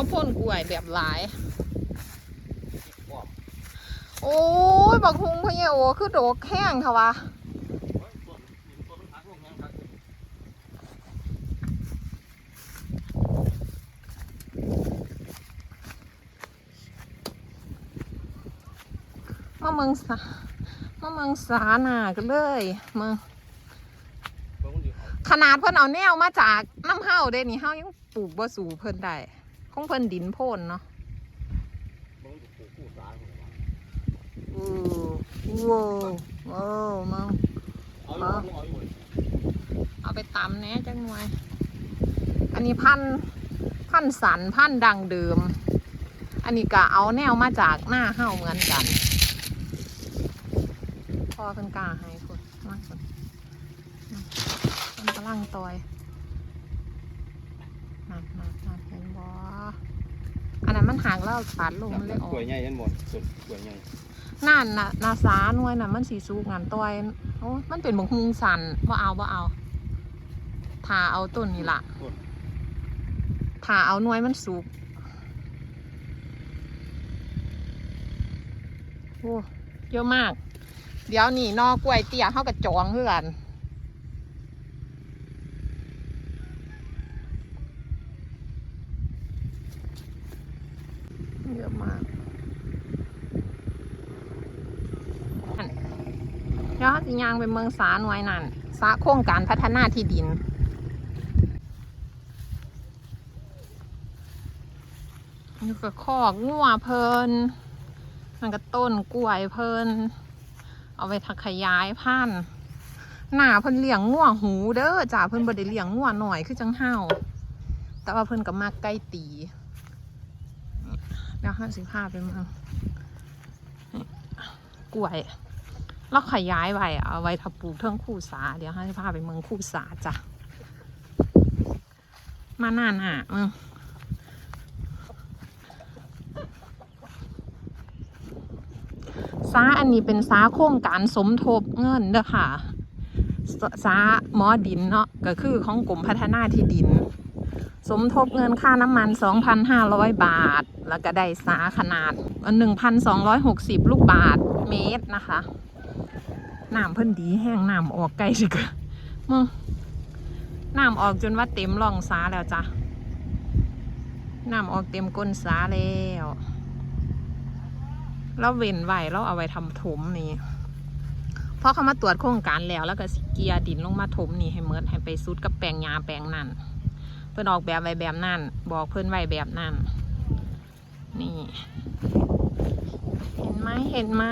ข้าวโพดกล้วยแบบหลาย โอ้ยบักฮุงพะเยโอคือโดกแห้งค่ะวะมาเมืองสามาเมืองสาหนากันเลยเบิ่งขนาดเพิ่นเอาแนวมาจากน้ำเฮาเด้นี่เฮายังปลูกบ่สูเพิ่นได้ คงเพิ่นดินโพ่นเนาะเบิ่งมันสิปลูกคู่สาของมันอือว้าวว้าวมึงเอาอยู่เอาอยู่เอาไปตำแหน่จังหน่วย อันนี้พันธุ์พันธุ์สันพันธุ์ดังเดิม อันนี้ก็เอาแนวมาจากหน้าเฮ้าเหมือนกันพ่อเพิ่นกล้าให้คนมากคนมันกำลังตอยนัดนัดนัดเห็นบ่อันนั้นมัน หางแล้วปาดลงมันเลยออกกล้วยใหญ่ยันหมดสุดกล้วยใหญ่นั่นน่ะนาสาหน่วยน่ะมันสีสูงงานตอยโอ้ยมันเป็นบงฮุงสันว่าเอาว่าเอาทาเอาต้นนี่ล่ะต้นทาเอาหน่วยมันสุกโอ้เยอะมาก เดี๋ยวนี่นอกล้วยเตี้ยเข้ากับจองเพื่อกัน อะมากยวเราสิยางไปเมืองสาหน่วยนั่นสาโครงการพัฒนาที่ดินนี่ก็คอกงัวเพลิน มันก็ต้นกล้วยเพลิน เอาไปทักขยายพันธุ์หน้าเพิ่นเลี้ยงงัวหูเด้อจ้าเพิ่นบ่ได้เลี้ยงงัวหน่อยคือจังเฮาแต่ว่าเพิ่นก็มักใกล้ตี ห้าสิบห้าไปเมืองกล้วยเราขยายไว้เอาไว้ทับปลูกเทิงคู่สา เดี๋ยวให้พาไปเมืองคู่สาจ้ะ มาหน้าหน้ามึงสาอันนี้เป็นสาโครงการสมทบเงินเด้อค่ะสสาหมอดินเนาะก็คือของกรมพัฒนาที่ดิน สมทบเงินค่าน้ำมัน 2,500 บาท แล้วก็ได้สาขนาด 1,260 ลูกบาทเมตรนะคะน้ำเพิ่นดีแห้งน้ำออกไกลสิกะมึงน้ำออกจนว่าเต็มร่องสาแล้วจ้ะน้ำออกเต็มก้นสาแล้วแล้วเว้นไว้แล้วเอาไว้ทำถมนี่พอเขามาตรวจโครงการแล้วแล้วก็สิเกียร์ดินลงมาถมนี่ให้เมิดให้ไปซุดกับแปลงยาแปลงนั่นเพิ่อนออกแบบไว้แบบนั่นบอกเพิ่อนไว้แบบนั่น นี่ เห็นไหมเห็นไหม